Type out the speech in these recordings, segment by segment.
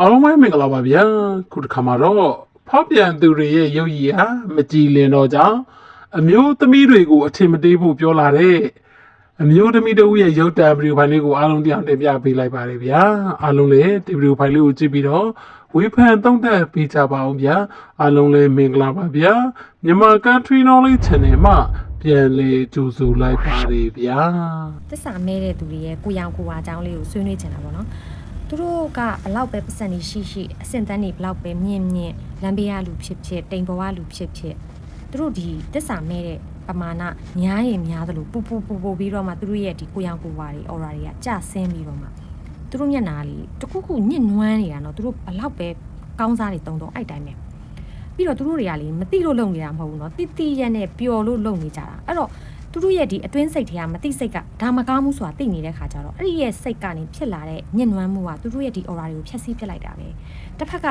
အားလုံးပဲမင်္ဂလာပါဗျာခုတစ်ခါမှာတော့ဖောက်ပြန်သူတွေရဲ့ရုပ်ရည်ဟာမကြည်လင်တော့ကြောင်းအမျိုးသမီးတွေကိုအထင်မသေးဖို့ပြောလာတဲ့အမျိုးသမီးတို့ရဲ့ရုပ်တံဗီဒီယိုဖိုင်လေးကိုအားလုံးတရားတင်ပြပေးလိုက်ပါတယ်ဗျာအားလုံးလည်းဒီဗီဒီယိုဖိုင်လေးကိုကြည့်ပြီးတော့ဝေဖန်သုံးသပ်ပေးကြပါအောင်ဗျာအားလုံးလည်းမင်္ဂလာပါဗျာမြန်မာ Country Knowledge Channel မှာပြန်လေကြိုဆိုလိုက်ပါတယ်ဗျာတစ္ဆာမဲတဲ့သူတွေရဲ့ကိုရောင်ကိုဝါအကြောင်းလေးကိုဆွေးနွေးချင်တာပေါ့နော် သူတို့ကဘလောက်ပဲပတ်စံနေရှိရှိအဆင့်တန်းနေဘလောက်ပဲမြင့်မြင့်လမ်းဘေးကလူဖြစ်ဖြစ်တိမ်ပေါ်ကလူဖြစ်ဖြစ်သူတို့ဒီတစ္ဆာမဲတဲ့ပမာဏများရင်များသလိုပူပူပူပူပြီးတော့မှသူတို့ရဲ့ဒီကိုရောင်ကိုဝါတွေ aura တွေကကျဆင်းပြီးတော့မှသူတို့မျက်နှာလေးတစ်ခုခုညှစ်နွမ်းနေတာနော်သူတို့ဘလောက်ပဲကောင်းစားတွေတုံတုံအဲ့တိုင်းပဲပြီးတော့သူတို့တွေကလေမသိလို့လုံနေတာမဟုတ်ဘူးနော်တိတိရက်နဲ့ပျော်လို့လုံနေကြတာအဲ့တော့ သူတို့ရဲ့ဒီအတွင်းစိတ်တွေကမသိစိတ်ကဒါမကောင်းဘူးဆိုတာသိနေတဲ့ခါကျတော့အဲ့ဒီရဲ့စိတ်ကနေဖြစ်လာတဲ့ညှဉ်းနှွမ်းမှုကသူတို့ရဲ့ဒီ aura တွေကိုဖျက်ဆီးပစ်လိုက်တာပဲတစ်ဖက်က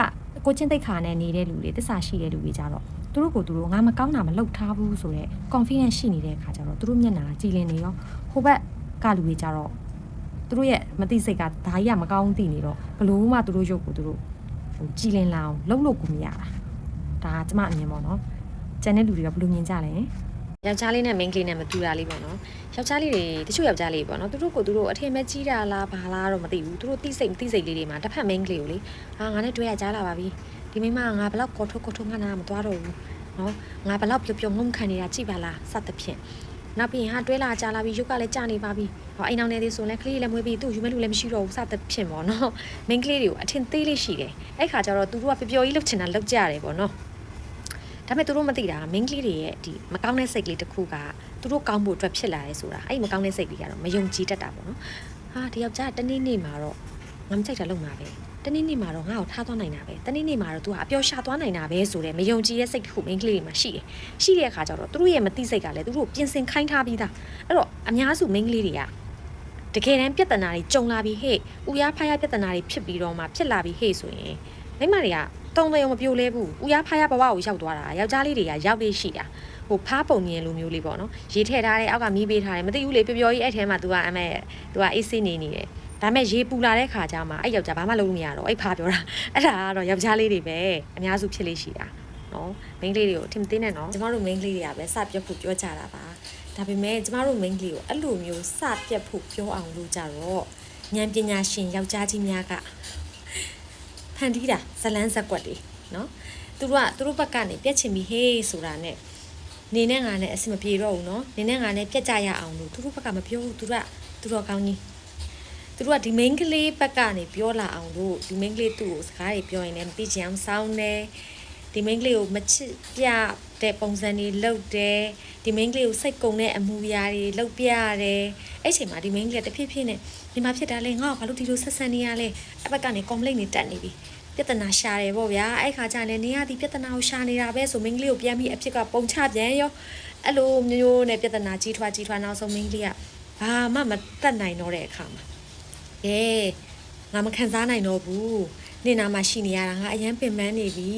ကိုချင်းသိက္ခာနဲ့နေတဲ့လူတွေတစ္ဆာရှိတဲ့လူတွေကြတော့သူတို့ကိုသူတို့ငါမကောင်းတာမလုပ်ထားဘူးဆိုတော့ confidence ရှိနေတဲ့ခါကျတော့သူတို့မျက်နှာကြည်လင်နေရောဟိုဘက်ကလူတွေကြတော့သူတို့ရဲ့မသိစိတ်ကဒါကြီးကမကောင်းသိနေတော့ဘလို့မှသူတို့ရုပ်ကိုသူတို့ဟိုကြည်လင်လာအောင်လှုပ်လို့ကိုမရတာဒါကကျမအမြင်ပေါ့နော်ကျန်တဲ့လူတွေကဘယ်လိုမြင်ကြလဲ ယောက်ျားလေးနဲ့ main ကလေးနဲ့မတူတာလေးပေါ့နော်ယောက်ျားလေးတွေတချို့ယောက်ျားလေးပေါ့နော်သူတို့ကိုသူတို့အထင်မဲ့ကြီးတာလားဘာလားတော့မသိဘူးသူတို့တိစိတ်မတိစိတ်လေးတွေမှာတစ်ဖက် main ကလေးကိုလေဟာငါနဲ့တွေ့ရကြားလာပါပြီဒီမိမကငါဘလောက်ကော်ထုတ်ကော်ထုတ်ငါနာမသွားတော့ဘူးနော်ငါဘလောက်ပျော်ပျော်ငုံခံနေတာကြည့်ပါလားစသဖြင့်နောက်ပြီးရင်ဟာတွဲလာကြားလာပြီးရုပ်ကလည်းကြာနေပါပြီဟောအိမ်အောင်နေသေးဆိုရင်လည်းကလေးလည်းမွေးပြီးသူ့ယူမဲ့လူလည်းမရှိတော့ဘူးစသဖြင့်ပေါ့နော် main ကလေးတွေကိုအထင်သေးလေးရှိတယ်အဲ့ခါကျတော့သူတို့ကပျော်ပျော်ကြီးလှုပ်ချင်တာလှုပ်ကြရတယ်ပေါ့နော် ဒါပေမဲ့သူတို့မသိတာမင်းကလေးတွေရဲ့ဒီမကောင်းတဲ့စိတ်ကလေးတစ်ခုကသူတို့ကောင်းဖို့အတွက်ဖြစ်လာရဲဆိုတာအဲ့ဒီမကောင်းတဲ့စိတ်ကလေးကတော့မယုံကြည်တတ်တာပေါ့နော်ဟာဒီယောက်ျားတနေ့နေ့မှာတော့ငါမကြိုက်တာလုပ်မှာပဲတနေ့နေ့မှာတော့ငါ့ကိုထားသွားနိုင်တာပဲတနေ့နေ့မှာတော့ तू ဟာအပျော်ရှာသွားနိုင်တာပဲဆိုတဲ့မယုံကြည်တဲ့စိတ်တစ်ခုမင်းကလေးတွေမှာရှိတယ်ရှိတဲ့အခါကျတော့သူတို့ရဲ့မသိစိတ်ကလည်းသူတို့ပြင်ဆင်ခိုင်းထားပြီးသားအဲ့တော့အများစုမင်းကလေးတွေကတကယ်တမ်းပြဿနာတွေကြုံလာပြီးဟေ့ဥရားဖားရပြဿနာတွေဖြစ်ပြီးတော့မှဖြစ်လာပြီးဟေ့ဆိုရင်မိမတွေက တုံးတယ်မပြိုလဲဘူး။ဦးရဖားရဘဝကိုရောက်သွားတာ။ယောက်ျားလေးတွေကရောက်လေးရှိတာ။ဟိုဖားပုံမြင်လိုမျိုးလေးပေါ့နော်။ရေထည့်ထားတယ်အောက်ကမီးပေးထားတယ်မသိဘူးလေပျော်ပျော်ကြီးအဲ့ထဲမှာ तू ကအမဲ तू ကအေးဆေးနေနေတယ်။ဒါပေမဲ့ရေပူလာတဲ့ခါကျမှအဲ့ယောက်ျားဘာမှလုပ်လို့မရတော့အဲ့ဖားပြောတာ။အဲ့ဒါကတော့ယောက်ျားလေးတွေပဲအများစုဖြစ်လေးရှိတာ။နော်မိန်းကလေးတွေကိုထင်မသိနဲ့နော်ကျမတို့မိန်းကလေးတွေကပဲစပြတ်ဖို့ပြောကြတာပါ။ဒါပေမဲ့ကျမတို့မိန်းကလေးကိုအဲ့လိုမျိုးစပြတ်ဖို့ပြောအောင်လုပ်ကြတော့ဉာဏ်ပညာရှင်ယောက်ျားကြီးများကဖ န်တီးတာဇလန်းဇက်ကွက်တွေနော်သူတို့ကသူတို့ဘက်ကနေပြက်ချင်ပြီးဟေးဆိုတာနဲ့နေနဲ့ငါနဲ့အဆင်မပြေတော့ဘူးနော်နေနဲ့ငါနဲ့ပြက်ကြရအောင်လို့သူတို့ဘက်ကမပြောဘူးသူတို့ကသူတို့ကောင်းကြီးသူတို့ကဒီ main ကလေးဘက်ကနေပြောလာအောင်လို့ဒီ main ကလေးသူ့ကိုစကားတွေပြောရင်လည်းမသိချင်အောင်စောင်းတယ် ဒီ main ကလေးကိုမချစ်ပြတဲ့ပုံစံတွေလုပ်တယ်ဒီ main ကလေးကိုစိတ်ကုံတဲ့အမူအရာတွေလုပ်ပြရတယ်အဲ့ချိန်မှာဒီ main ကလေးကတဖြည်းဖြည်းနဲ့ဒီမှာဖြစ်တာလဲငါ့ကိုဘာလို့ဒီလိုဆက်ဆံနေရလဲအဘက်ကနေ complaint တွေတက်နေပြီပြဿနာရှာတယ်ပေါ့ဗျာအဲ့ခါကျရင်လည်းနေရဒီပြဿနာကိုရှာနေတာပဲဆိုမင်းကလေးကိုပြန်ပြီးအဖြစ်ကပုံချပြန်ရောအဲ့လိုမျိုးနဲ့ပြဿနာကြီးထွားကြီးထွားနောက်ဆုံးမင်းကလေးကဘာမှမတတ်နိုင်တော့တဲ့အခါမှာအေးငါမခံစားနိုင်တော့ဘူးနေနာမှာရှိနေရတာငါအရန်ပင်ပန်းနေပြီ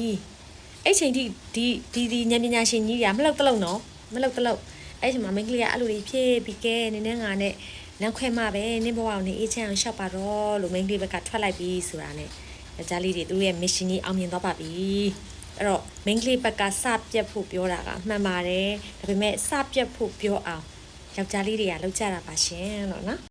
အဲ့ချိန်ထိဒီဒီဒီဉာဏ်ပညာရှင်ကြီးတွေကမလောက်တလောက်နော်မလောက်တလောက်အဲ့ချိန်မှာမင်းကလေးကအဲ့လိုတွေဖြည့်ပြီးကဲနင်းနဲ့ငါနဲ့လမ်းခွဲမှပဲနင်းဘဝကိုနေအေးချမ်းအောင်ရှောက်ပါတော့လို့မင်းကလေးဘက်ကထွက်လိုက်ပြီးဆိုတာနဲ့ယောက်ျားလေးတွေသူတို့ရဲ့ mission ကြီးအောင်မြင်သွားပါပြီအဲ့တော့ main ကလေးဘက်ကစပြတ်ဖို့ပြောတာကမှန်ပါတယ်ဒါပေမဲ့စပြတ်ဖို့ပြောအောင်ယောက်ျားလေးတွေကလောက်ကြတာပါရှင်လို့နော်